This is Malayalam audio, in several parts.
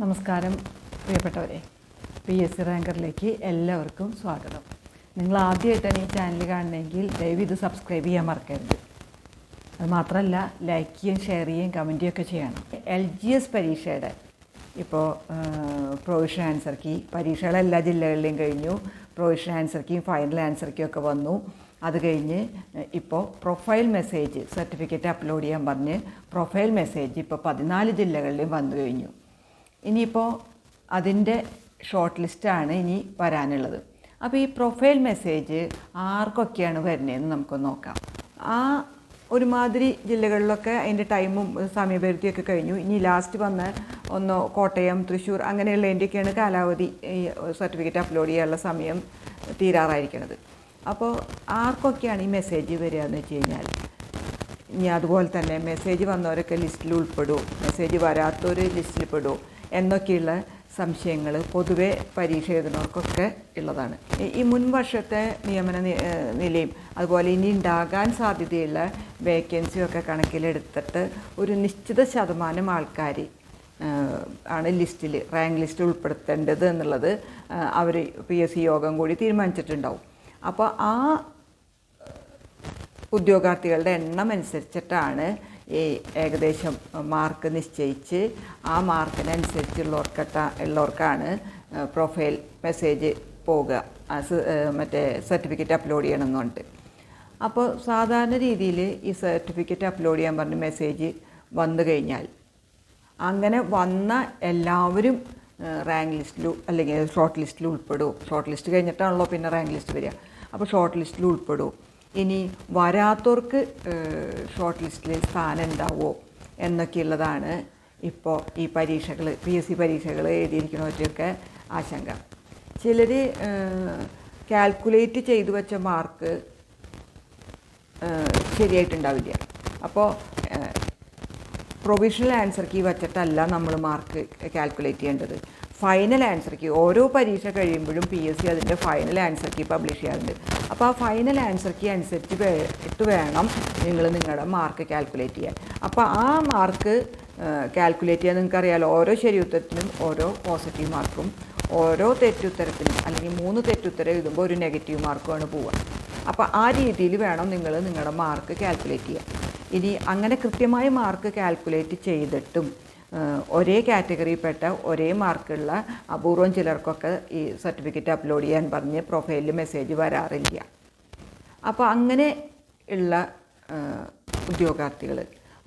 നമസ്കാരം പ്രിയപ്പെട്ടവരെ. പി എസ് സി റാങ്കറിലേക്ക് എല്ലാവർക്കും സ്വാഗതം. നിങ്ങൾ ആദ്യമായിട്ടാണ് ഈ ചാനൽ കാണണമെങ്കിൽ ദയവ് ഇത് സബ്സ്ക്രൈബ് ചെയ്യാൻ മറക്കരുത്. അത് മാത്രമല്ല ലൈക്ക് ചെയ്യുകയും ഷെയർ ചെയ്യുകയും കമന്റ് ചെയ്യുകയൊക്കെ ചെയ്യണം. എൽ ജി എസ് പരീക്ഷയുടെ ഇപ്പോൾ പ്രൊവിഷൻ ആൻസർ കീ പരീക്ഷകൾ എല്ലാ ജില്ലകളിലെയും കഴിഞ്ഞു. പ്രൊവിഷൻ ആൻസർ കീയും ഫൈനൽ ആൻസർ കീയും ഒക്കെ വന്നു. അത് കഴിഞ്ഞ് ഇപ്പോൾ പ്രൊഫൈൽ മെസ്സേജ് സർട്ടിഫിക്കറ്റ് അപ്ലോഡ് ചെയ്യാൻ പറഞ്ഞ് പ്രൊഫൈൽ മെസ്സേജ് ഇപ്പോൾ പതിനാല് ജില്ലകളിലും വന്നു കഴിഞ്ഞു. ഇനിയിപ്പോൾ അതിന്റെ ഷോർട്ട് ലിസ്റ്റാണ് ഇനി വരാനുള്ളത്. അപ്പോൾ ഈ പ്രൊഫൈൽ മെസ്സേജ് ആർക്കൊക്കെയാണ് വരുന്നതെന്ന് നമുക്ക് നോക്കാം. ആ ഒരുമാതിരി ജില്ലകളിലൊക്കെ അതിന്റെ ടൈമും സമയപരിധിയൊക്കെ കഴിഞ്ഞു. ഇനി ലാസ്റ്റ് വന്ന ഒന്ന് കോട്ടയം തൃശ്ശൂർ അങ്ങനെയുള്ളതിന്റെയൊക്കെയാണ് കാലാവധി സർട്ടിഫിക്കറ്റ് അപ്ലോഡ് ചെയ്യാനുള്ള സമയം തീരാറായിരിക്കണത്. അപ്പോൾ ആർക്കൊക്കെയാണ് ഈ മെസ്സേജ് വരിക എന്ന് വെച്ച് കഴിഞ്ഞാൽ ഇനി അതുപോലെ തന്നെ മെസ്സേജ് വന്നവരൊക്കെ ലിസ്റ്റിൽ ഉൾപ്പെടുമോ മെസ്സേജ് വരാത്തവർ ലിസ്റ്റിൽ പെടുമോ എന്നൊക്കെയുള്ള സംശയങ്ങൾ പൊതുവെ പരീക്ഷ എഴുതുന്നവർക്കൊക്കെ ഉള്ളതാണ്. ഈ- മുൻ വർഷത്തെ നിയമന നിലയും അതുപോലെ ഇനി ഉണ്ടാകാൻ സാധ്യതയുള്ള വേക്കൻസിയൊക്കെ കണക്കിലെടുത്തിട്ട് ഒരു നിശ്ചിത ശതമാനം ആൾക്കാർ ആണ് ലിസ്റ്റിൽ റാങ്ക് ലിസ്റ്റിൽ ഉൾപ്പെടുത്തേണ്ടത് എന്നുള്ളത് അവർ പി എസ് സി യോഗം കൂടി തീരുമാനിച്ചിട്ടുണ്ടാവും. അപ്പോൾ ആ ഉദ്യോഗാർത്ഥികളുടെ എണ്ണം അനുസരിച്ചിട്ടാണ് ഈ ഏകദേശം മാർക്ക് നിശ്ചയിച്ച് ആ മാർക്കിനനുസരിച്ചുള്ളവർക്കട്ട ഉള്ളവർക്കാണ് പ്രൊഫൈൽ മെസ്സേജ് പോവുക. മറ്റേ സർട്ടിഫിക്കറ്റ് അപ്ലോഡ് ചെയ്യണമെന്നുണ്ട്. അപ്പോൾ സാധാരണ രീതിയിൽ ഈ സർട്ടിഫിക്കറ്റ് അപ്ലോഡ് ചെയ്യാൻ പറഞ്ഞ മെസ്സേജ് വന്നു കഴിഞ്ഞാൽ അങ്ങനെ വന്ന എല്ലാവരും റാങ്ക് ലിസ്റ്റിൽ അല്ലെങ്കിൽ ഷോർട്ട് ലിസ്റ്റിൽ ഉൾപ്പെടും. ഷോർട്ട് ലിസ്റ്റ് കഴിഞ്ഞിട്ടാണല്ലോ പിന്നെ റാങ്ക് ലിസ്റ്റ് വരിക. അപ്പോൾ ഷോർട്ട് ലിസ്റ്റിൽ ഉൾപ്പെടും. ഇനി വരാത്തവർക്ക് ഷോർട്ട് ലിസ്റ്റിൽ സ്ഥാനം ഉണ്ടാവുമോ എന്നൊക്കെയുള്ളതാണ് ഇപ്പോൾ ഈ പരീക്ഷകൾ പി എസ് സി പരീക്ഷകൾ എഴുതിയിരിക്കുന്നവരുടെയൊക്കെ ആശങ്ക. ചിലർ കാൽക്കുലേറ്റ് ചെയ്തു വെച്ച മാർക്ക് ശരിയായിട്ടുണ്ടാവില്ല. അപ്പോൾ പ്രൊവിഷണൽ ആൻസർ കീ വച്ചിട്ടല്ല നമ്മൾ മാർക്ക് കാൽക്കുലേറ്റ് ചെയ്യേണ്ടത്. ഫൈനൽ ആൻസർക്ക് ഓരോ പരീക്ഷ കഴിയുമ്പോഴും പി എസ് സി അതിന്റെ ഫൈനൽ ആൻസർക്ക് പബ്ലിഷ് ചെയ്യാറുണ്ട്. അപ്പോൾ ആ ഫൈനൽ ആൻസർക്ക് അനുസരിച്ച് ഇട്ട് വേണം നിങ്ങൾ നിങ്ങളുടെ മാർക്ക് കാൽക്കുലേറ്റ് ചെയ്യാൻ. അപ്പോൾ ആ മാർക്ക് കാൽക്കുലേറ്റ് ചെയ്യാൻ നിങ്ങൾക്കറിയാലോ ഓരോ ശരി ഉത്തരത്തിനും ഓരോ പോസിറ്റീവ് മാർക്കും ഓരോ തെറ്റുത്തരത്തിനും അല്ലെങ്കിൽ മൂന്ന് തെറ്റുത്തരം എഴുതുമ്പോൾ ഒരു നെഗറ്റീവ് മാർക്കുമാണ് പോവുക. അപ്പോൾ ആ രീതിയിൽ വേണം നിങ്ങൾ നിങ്ങളുടെ മാർക്ക് കാൽക്കുലേറ്റ് ചെയ്യാൻ. ഇനി അങ്ങനെ കൃത്യമായി മാർക്ക് കാൽക്കുലേറ്റ് ചെയ്തിട്ടും ഒരേ കാറ്റഗറിയിൽപ്പെട്ട ഒരേ മാർക്കുള്ള അപൂർവം ചിലർക്കൊക്കെ ഈ സർട്ടിഫിക്കറ്റ് അപ്ലോഡ് ചെയ്യാൻ പറഞ്ഞ് പ്രൊഫൈലിൽ മെസ്സേജ് വരാറില്ല. അപ്പോൾ അങ്ങനെ ഉള്ള ഉദ്യോഗാർത്ഥികൾ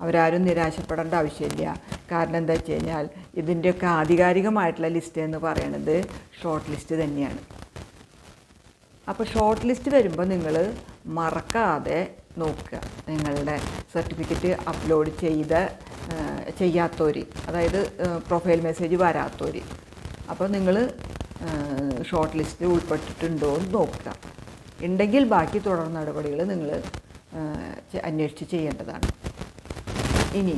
അവരാരും നിരാശപ്പെടേണ്ട ആവശ്യമില്ല. കാരണം എന്താ വെച്ച് കഴിഞ്ഞാൽ ഇതിന്റെയൊക്കെ ആധികാരികമായിട്ടുള്ള ലിസ്റ്റ് എന്ന് പറയുന്നത് ഷോർട്ട് ലിസ്റ്റ് തന്നെയാണ്. അപ്പോൾ ഷോർട്ട് ലിസ്റ്റ് വരുമ്പോൾ നിങ്ങൾ മറക്കാതെ നോക്കുക. നിങ്ങളുടെ സർട്ടിഫിക്കറ്റ് അപ്ലോഡ് ചെയ്ത ചെയ്യാത്തവർ അതായത് പ്രൊഫൈൽ മെസ്സേജ് വരാത്തവർ അപ്പോൾ നിങ്ങൾ ഷോർട്ട് ലിസ്റ്റിൽ ഉൾപ്പെട്ടിട്ടുണ്ടോ എന്ന് നോക്കുക. ഉണ്ടെങ്കിൽ ബാക്കി തുടർ നടപടികൾ നിങ്ങൾ അന്വേഷിച്ച് ചെയ്യേണ്ടതാണ്. ഇനി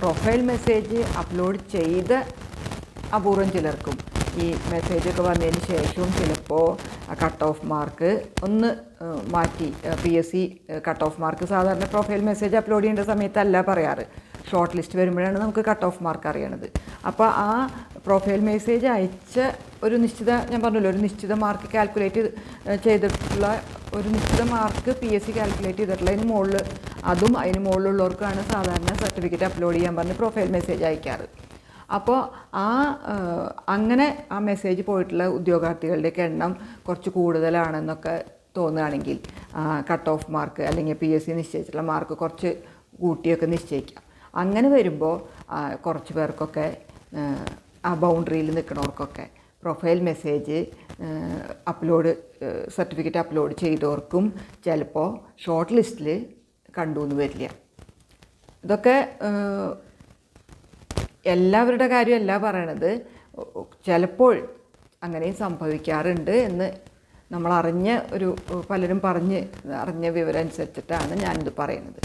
പ്രൊഫൈൽ മെസ്സേജ് അപ്ലോഡ് ചെയ്ത അപൂർവം ചിലർക്കും ഈ മെസ്സേജൊക്കെ വന്നതിന് ശേഷവും ചിലപ്പോൾ കട്ട് ഓഫ് മാർക്ക് ഒന്ന് മാറ്റി P S C cut off mark സാധാരണ പ്രൊഫൈൽ മെസ്സേജ് അപ്ലോഡ് ചെയ്യേണ്ട സമയത്തല്ല പറയാറ്. ഷോർട്ട് ലിസ്റ്റ് വരുമ്പോഴാണ് നമുക്ക് കട്ട് ഓഫ് മാർക്ക് അറിയണത്. അപ്പോൾ ആ പ്രൊഫൈൽ മെസ്സേജ് അയച്ച ഒരു നിശ്ചിത ഞാൻ പറഞ്ഞല്ലോ ഒരു നിശ്ചിത മാർക്ക് കാൽക്കുലേറ്റ് ചെയ്തിട്ടുള്ള ഒരു നിശ്ചിത mark P S C calculate ചെയ്തിട്ടുള്ള അതിന് മുകളിൽ അതും അതിന് മുകളിലുള്ളവർക്കാണ് സാധാരണ സർട്ടിഫിക്കറ്റ് അപ്ലോഡ് ചെയ്യാൻ പറഞ്ഞ് പ്രൊഫൈൽ മെസ്സേജ് അയക്കാറ്. അപ്പോൾ ആ അങ്ങനെ ആ മെസ്സേജ് പോയിട്ടുള്ള ഉദ്യോഗാർത്ഥികളുടെയൊക്കെ എണ്ണം കുറച്ച് കൂടുതലാണെന്നൊക്കെ തോന്നുകയാണെങ്കിൽ കട്ട് ഓഫ് മാർക്ക് അല്ലെങ്കിൽ പി എസ് സി നിശ്ചയിച്ചിട്ടുള്ള മാർക്ക് കുറച്ച് കൂട്ടിയൊക്കെ നിശ്ചയിക്കാം. അങ്ങനെ വരുമ്പോൾ കുറച്ച് പേർക്കൊക്കെ ആ, ബൗണ്ടറിയിൽ നിൽക്കുന്നവർക്കൊക്കെ profile message upload certificate upload ചെയ്തവർക്കും ചിലപ്പോൾ ഷോർട്ട് ലിസ്റ്റിൽ കണ്ടു എന്ന് വരില്ല. ഇതൊക്കെ എല്ലാവരുടെ കാര്യമല്ല പറയണത്. ചിലപ്പോൾ അങ്ങനെയും സംഭവിക്കാറുണ്ട് എന്ന് നമ്മൾ അറിഞ്ഞ ഒരു പലരും പറഞ്ഞ് അറിഞ്ഞ വിവരം അനുസരിച്ചിട്ടാണ് ഞാനിത് പറയുന്നത്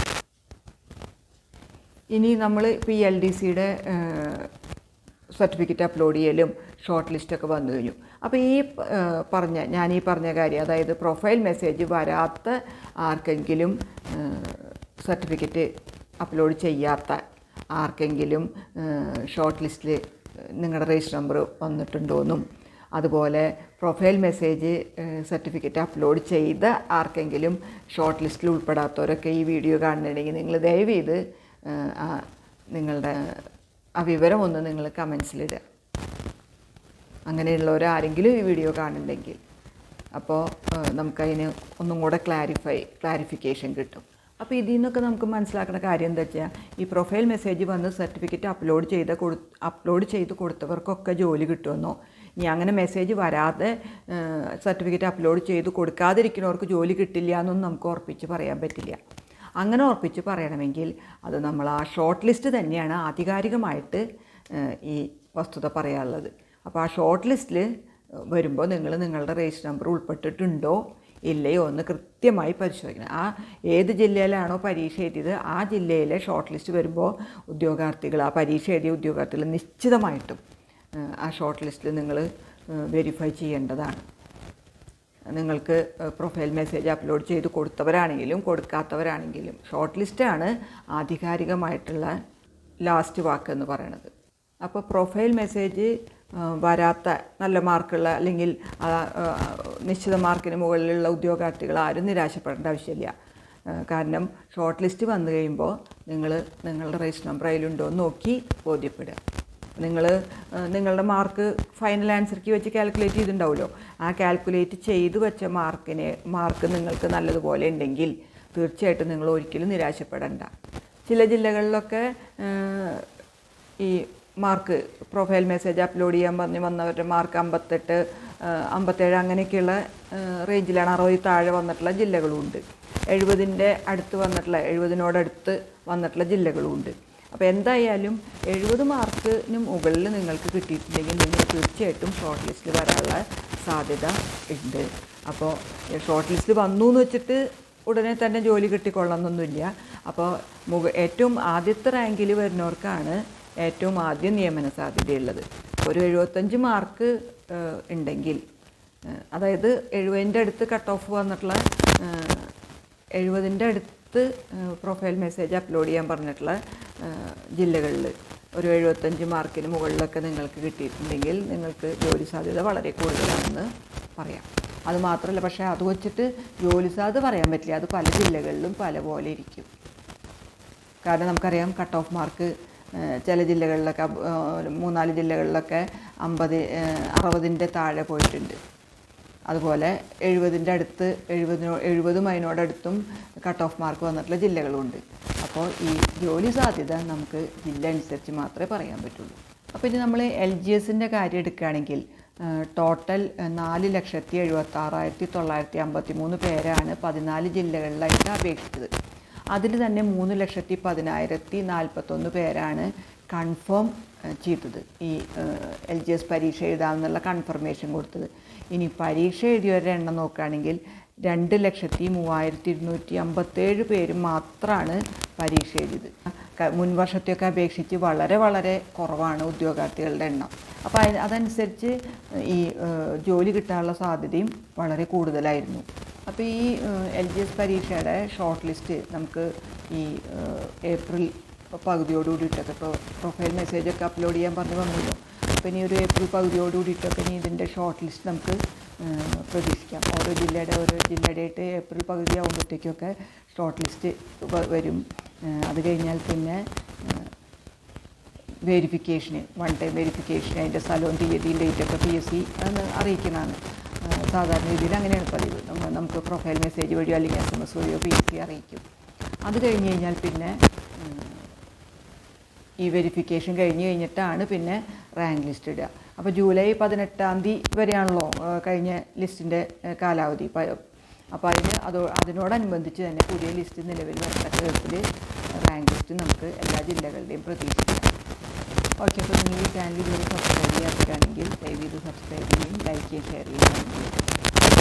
ഇനി നമ്മൾ ഇപ്പോൾ ഈ എൽ ഡി സിയുടെ സർട്ടിഫിക്കറ്റ് അപ്ലോഡ് ചെയ്യലും ഷോർട്ട് ലിസ്റ്റൊക്കെ വന്നു കഴിഞ്ഞു. അപ്പോൾ ഈ പറഞ്ഞ ഞാൻ ഈ പറഞ്ഞ കാര്യം അതായത് പ്രൊഫൈൽ മെസ്സേജ് വരാത്ത ആർക്കെങ്കിലും സർട്ടിഫിക്കറ്റ് അപ്ലോഡ് ചെയ്യാത്ത ആർക്കെങ്കിലും ഷോർട്ട് ലിസ്റ്റിൽ നിങ്ങളുടെ രജിസ്റ്റർ നമ്പർ വന്നിട്ടുണ്ടോയെന്നും അതുപോലെ പ്രൊഫൈൽ മെസ്സേജ് സർട്ടിഫിക്കറ്റ് അപ്ലോഡ് ചെയ്ത ആർക്കെങ്കിലും ഷോർട്ട് ലിസ്റ്റിൽ ഉൾപ്പെടാത്തവരൊക്കെ ഈ വീഡിയോ കാണുന്നുണ്ടെങ്കിൽ നിങ്ങൾ ദയവ് ചെയ്ത് നിങ്ങളുടെ ആ വിവരം ഒന്ന് നിങ്ങൾ കമൻസിലിടുക. അങ്ങനെയുള്ളവർ ആരെങ്കിലും ഈ വീഡിയോ കാണുന്നുണ്ടെങ്കിൽ അപ്പോൾ നമുക്കതിന് ഒന്നും കൂടെ ക്ലാരിഫൈ ക്ലാരിഫിക്കേഷൻ കിട്ടും. അപ്പോൾ ഇതിൽ നിന്നൊക്കെ നമുക്ക് മനസ്സിലാക്കുന്ന കാര്യം എന്താ വെച്ചാൽ ഈ പ്രൊഫൈൽ മെസ്സേജ് വന്ന് സർട്ടിഫിക്കറ്റ് അപ്ലോഡ് ചെയ്ത് കൊടു അപ്ലോഡ് ചെയ്ത് കൊടുത്തവർക്കൊക്കെ ജോലി കിട്ടുമെന്നോ ഇനി അങ്ങനെ മെസ്സേജ് വരാതെ സർട്ടിഫിക്കറ്റ് അപ്ലോഡ് ചെയ്ത് കൊടുക്കാതിരിക്കുന്നവർക്ക് ജോലി കിട്ടില്ല എന്നൊന്നും നമുക്ക് ഉറപ്പിച്ച് പറയാൻ പറ്റില്ല. അങ്ങനെ ഉറപ്പിച്ച് പറയണമെങ്കിൽ അത് നമ്മൾ ആ ഷോർട്ട് ലിസ്റ്റ് തന്നെയാണ് ആധികാരികമായിട്ട് ഈ വസ്തുത പറയാനുള്ളത്. അപ്പോൾ ആ ഷോർട്ട് ലിസ്റ്റിൽ വരുമ്പോൾ നിങ്ങൾ നിങ്ങളുടെ രജിസ്റ്റർ നമ്പർ ഉൾപ്പെട്ടിട്ടുണ്ടോ? ഇല്ലയോ എന്ന് കൃത്യമായി പരിശോധിക്കണം. ആ ഏത് ജില്ലയിലാണോ പരീക്ഷ എഴുതിയത് ആ ജില്ലയിലെ ഷോർട്ട് ലിസ്റ്റ് വരുമ്പോൾ ഉദ്യോഗാർത്ഥികൾ ആ പരീക്ഷ എഴുതിയ ഉദ്യോഗാർത്ഥികൾ നിശ്ചിതമായിട്ടും ആ ഷോർട്ട് ലിസ്റ്റിൽ നിങ്ങൾ വെരിഫൈ ചെയ്യേണ്ടതാണ്. നിങ്ങൾക്ക് പ്രൊഫൈൽ മെസ്സേജ് അപ്ലോഡ് ചെയ്ത് കൊടുത്തവരാണെങ്കിലും കൊടുക്കാത്തവരാണെങ്കിലും ഷോർട്ട് ലിസ്റ്റാണ് ആധികാരികമായിട്ടുള്ള ലാസ്റ്റ് വാക്ക് എന്ന് പറയുന്നത് അപ്പോൾ പ്രൊഫൈൽ മെസ്സേജ് വരാത്ത നല്ല മാർക്കുള്ള അല്ലെങ്കിൽ നിശ്ചിത മാർക്കിന് മുകളിലുള്ള ഉദ്യോഗാർത്ഥികൾ ആരും നിരാശപ്പെടേണ്ട ആവശ്യമില്ല. കാരണം ഷോർട്ട് ലിസ്റ്റ് വന്നു കഴിയുമ്പോൾ നിങ്ങൾ നിങ്ങളുടെ രജിസ്റ്റർ നമ്പർ അതിലുണ്ടോ എന്ന് നോക്കി ബോധ്യപ്പെടുക. നിങ്ങൾ നിങ്ങളുടെ മാർക്ക് ഫൈനൽ ആൻസർക്ക് വെച്ച് കാൽക്കുലേറ്റ് ചെയ്തിട്ടുണ്ടാവുമല്ലോ. ആ കാൽക്കുലേറ്റ് ചെയ്തു വെച്ച മാർക്കിനെ മാർക്ക് നിങ്ങൾക്ക് നല്ലതുപോലെ ഉണ്ടെങ്കിൽ തീർച്ചയായിട്ടും നിങ്ങൾ ഒരിക്കലും നിരാശപ്പെടേണ്ട. ചില ജില്ലകളിലൊക്കെ ഈ മാർക്ക് പ്രൊഫൈൽ മെസ്സേജ് അപ്ലോഡ് ചെയ്യാൻ പറഞ്ഞ് വന്നവരുടെ മാർക്ക് അമ്പത്തെട്ട് അമ്പത്തേഴ് അങ്ങനെയൊക്കെയുള്ള റേഞ്ചിലാണ് അറുപതിൽ താഴെ വന്നിട്ടുള്ള ജില്ലകളുമുണ്ട് എഴുപതിന്റെ അടുത്ത് വന്നിട്ടുള്ള എഴുപതിനോടടുത്ത് വന്നിട്ടുള്ള ജില്ലകളുമുണ്ട് അപ്പോൾ എന്തായാലും എഴുപത് മാർക്കിന് മുകളിൽ നിങ്ങൾക്ക് കിട്ടിയിട്ടുണ്ടെങ്കിൽ നിങ്ങൾ തീർച്ചയായിട്ടും ഷോർട്ട് ലിസ്റ്റിൽ വരാനുള്ള സാധ്യത ഉണ്ട്. അപ്പോൾ ഷോർട്ട് ലിസ്റ്റിൽ വന്നു എന്ന് വെച്ചിട്ട് ഉടനെ തന്നെ ജോലി കിട്ടിക്കൊള്ളണമെന്നൊന്നുമില്ല അപ്പോൾ മുക ഏറ്റവും ആദ്യത്തെ റാങ്കിൽ വരുന്നവർക്കാണ് ഏറ്റവും ആദ്യം നിയമന സാധ്യതയുള്ളത്. ഒരു എഴുപത്തഞ്ച് മാർക്ക് ഉണ്ടെങ്കിൽ അതായത് എഴുപതിന്റെ അടുത്ത് കട്ട് ഓഫ് വന്നിട്ടുള്ള എഴുപതിന്റെ അടുത്ത് പ്രൊഫൈൽ മെസ്സേജ് അപ്ലോഡ് ചെയ്യാൻ പറഞ്ഞിട്ടുള്ള ജില്ലകളിൽ ഒരു എഴുപത്തഞ്ച് മാർക്കിന് മുകളിലൊക്കെ നിങ്ങൾക്ക് കിട്ടിയിട്ടുണ്ടെങ്കിൽ നിങ്ങൾക്ക് ജോലി സാധ്യത വളരെ കൂടുതലാണെന്ന് പറയാം. അത് മാത്രമല്ല പക്ഷേ അത് വച്ചിട്ട് ജോലി സാധ്യത പറയാൻ പറ്റില്ല. അത് പല ജില്ലകളിലും പല പോലെ ഇരിക്കും. കാരണം നമുക്കറിയാം കട്ട് ഓഫ് മാർക്ക് ചില ജില്ലകളിലൊക്കെ മൂന്നാൽ ജില്ലകളിലൊക്കെ അമ്പത് അറുപതിന്റെ താഴെ പോയിട്ടുണ്ട്. അതുപോലെ എഴുപതിന്റെ അടുത്ത് എഴുപതിനോ എഴുപതും അതിനോടടുത്തും കട്ട് ഓഫ് മാർക്ക് വന്നിട്ടുള്ള ജില്ലകളുണ്ട്. അപ്പോൾ ഈ ജോലി സാധ്യത നമുക്ക് ജില്ല അനുസരിച്ച് മാത്രമേ പറയാൻ പറ്റുള്ളൂ. അപ്പോൾ ഇനി നമ്മൾ എൽ ജി എസിന്റെ കാര്യം എടുക്കുകയാണെങ്കിൽ ടോട്ടൽ നാല് ലക്ഷത്തി എഴുപത്തി ആറായിരത്തി തൊള്ളായിരത്തി അമ്പത്തി മൂന്ന് പേരാണ് പതിനാല് ജില്ലകളിലായിട്ട് അപേക്ഷിച്ചത്. അതിൽ തന്നെ മൂന്ന് ലക്ഷത്തി പതിനായിരത്തി നാൽപ്പത്തൊന്ന് പേരാണ് കൺഫേം ചെയ്തത്. ഈ എൽ ജി എസ് പരീക്ഷ എഴുതാമെന്നുള്ള കൺഫർമേഷൻ കൊടുത്തത്. ഇനി പരീക്ഷ എഴുതിയവരുടെ എണ്ണം നോക്കുകയാണെങ്കിൽ രണ്ട് ലക്ഷത്തി മൂവായിരത്തി ഇരുന്നൂറ്റി അമ്പത്തേഴ് പേര് മാത്രമാണ് പരീക്ഷ എഴുതിയത്. മുൻവർഷത്തെയൊക്കെ മുൻ വർഷത്തെയൊക്കെ അപേക്ഷിച്ച് വളരെ വളരെ കുറവാണ് ഉദ്യോഗാർത്ഥികളുടെ എണ്ണം. അപ്പോൾ അതനുസരിച്ച് ഈ ജോലി കിട്ടാനുള്ള സാധ്യതയും വളരെ കൂടുതലായിരുന്നു. അപ്പോൾ ഈ എൽ ജി എസ് പരീക്ഷയുടെ ഷോർട്ട് ലിസ്റ്റ് നമുക്ക് ഈ ഏപ്രിൽ പകുതിയോടുകൂടിയിട്ടൊക്കെ ഇപ്പോൾ പ്രൊഫൈൽ മെസ്സേജൊക്കെ അപ്ലോഡ് ചെയ്യാൻ പറഞ്ഞു വന്നല്ലോ. അപ്പോൾ ഇനി ഒരു ഏപ്രിൽ പകുതിയോടുകൂടിയിട്ടൊക്കെ ഇനി ഇതിന്റെ ഷോർട്ട് ലിസ്റ്റ് നമുക്ക് പ്രതീക്ഷിക്കാം. ഓരോ ജില്ലയുടെ ഓരോ ജില്ലയുടെ ആയിട്ട് ഏപ്രിൽ പകുതി ആകുമ്പോഴത്തേക്കൊക്കെ ഷോർട്ട് ലിസ്റ്റ് വരും. അത് കഴിഞ്ഞാൽ പിന്നെ വെരിഫിക്കേഷന് വൺ ടൈം വെരിഫിക്കേഷൻ അതിന്റെ സ്ഥലവും തീയതിയും ഡേറ്റൊക്കെ പി എസ് സി അറിയിക്കുന്നതാണ്. സാധാരണ രീതിയിൽ അങ്ങനെയാണ് പതിവ്. നമുക്ക് പ്രൊഫൈൽ മെസ്സേജ് വഴിയോ അല്ലെങ്കിൽ എസ് എം എസ് വഴിയോ പി എസ് സി അറിയിക്കും. അത് കഴിഞ്ഞ് കഴിഞ്ഞാൽ പിന്നെ ഈ വെരിഫിക്കേഷൻ കഴിഞ്ഞ് കഴിഞ്ഞിട്ടാണ് പിന്നെ റാങ്ക് ലിസ്റ്റ് ഇടുക. അപ്പോൾ ജൂലൈ പതിനെട്ടാം തീയതി വരെയാണല്ലോ കഴിഞ്ഞ ലിസ്റ്റിന്റെ കാലാവധി. അപ്പോൾ അതിന് അതോ അതിനോടനുബന്ധിച്ച് തന്നെ പുതിയ ലിസ്റ്റ് നിലവിൽ വരത്തക്ക വിധത്തിൽ റാങ്ക് ലിസ്റ്റ് നമുക്ക് എല്ലാ ജില്ലകളുടെയും പ്രതീക്ഷിക്കാം. ഓക്കെ അപ്പോൾ നിങ്ങൾ ഈ ചാനൽ ഇതുവരെ സബ്സ്ക്രൈബ് ചെയ്യാത്തിട്ടാണെങ്കിൽ ദയവ് ചെയ്ത് സബ്സ്ക്രൈബ് ചെയ്യുകയും ലൈക്ക് ചെയ്യുകയും ഷെയർ ചെയ്യുകയും ചെയ്യും